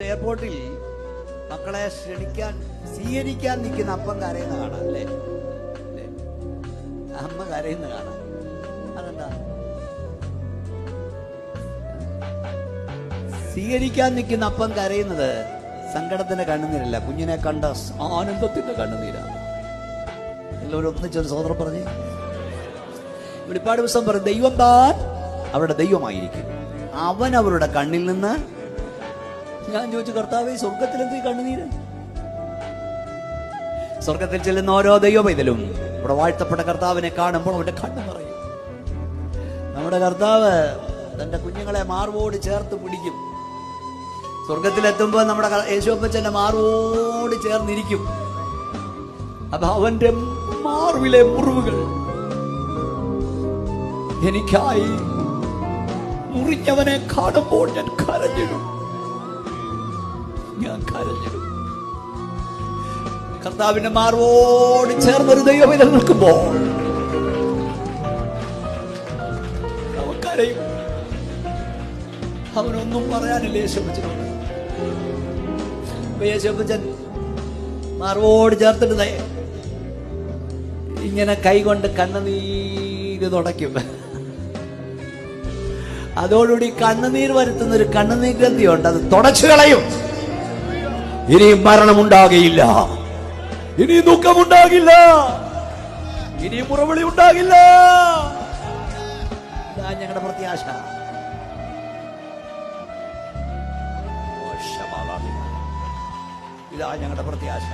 എയർപോർട്ടിൽ മക്കളെ ക്ഷണിക്കാൻ സ്വീകരിക്കാൻ നിൽക്കുന്ന അപ്പം കരയുന്ന കാണാം അല്ലേ? അല്ലേ? അമ്മ കരയുന്ന കാണാം. അതെന്താ? സ്വീകരിക്കാൻ നിൽക്കുന്ന അപ്പം കരയുന്നത് സങ്കടത്തിന്റെ കണ്ണുനീരല്ല കുഞ്ഞിനെ കണ്ട ആനന്ദത്തിന്റെ കണ്ണുനീരാണ്. എല്ലാവരും ഒന്നിച്ചൊരു സോദരം പറഞ്ഞു വെളിപ്പാട് ദിവസം പറയും ദൈവം താൻ അവരുടെ ദൈവമായിരിക്കും. അവൻ അവരുടെ കണ്ണിൽ നിന്ന് ഞാൻ ചോദിച്ചു കർത്താവ് സ്വർഗത്തിൽ എന്ത് കണ്ണുനീര്? സ്വർഗത്തിൽ ചെല്ലുന്ന ഓരോ ദൈവം ഇതിലും ഇവിടെ വാഴ്ത്തപ്പെട്ട കർത്താവിനെ കാണുമ്പോൾ അവന്റെ കണ്ണ് പറയും നമ്മുടെ കർത്താവ് തന്റെ കുഞ്ഞുങ്ങളെ മാർവോട് ചേർത്ത് പിടിക്കും. സ്വർഗത്തിലെത്തുമ്പോൾ നമ്മുടെ യേശുപ്പച്ചന്റെ മാർവോട് ചേർന്നിരിക്കും. അപ്പൊ അവന്റെ മാർവിലെ മുറിവുകൾ. എനിക്കായി മുറിഞ്ഞവനെ കാണുമ്പോൾ ഞാൻ കരഞ്ഞിടും. ഞാൻ കരഞ്ഞിടും കർത്താവിന്റെ മാർവോട് ചേർന്നൊരു ദൈവവിധം നിൽക്കുമ്പോൾ അവൻ കരയും അവനൊന്നും പറയാനില്ല? യേശുപ്പച്ചനോട് മാർവോട് ചേർത്തിട്ട് ഇങ്ങനെ കൈകൊണ്ട് കണ്ണുനീര് തുടയ്ക്കും. അതോടുകൂടി കണ്ണുനീർ വരുത്തുന്ന ഒരു കണ്ണുനീർ ഗ്രന്ഥിയുണ്ട്. അത് തുടച്ചു കളയും ഇനി മരണമുണ്ടാകയില്ല. ഇനി ദുഃഖമുണ്ടാകില്ല. ഇനി മുറവിളി ഉണ്ടാകില്ല ഞങ്ങളുടെ പ്രത്യാശ. ഇതാ ഞങ്ങളുടെ പ്രത്യാശ.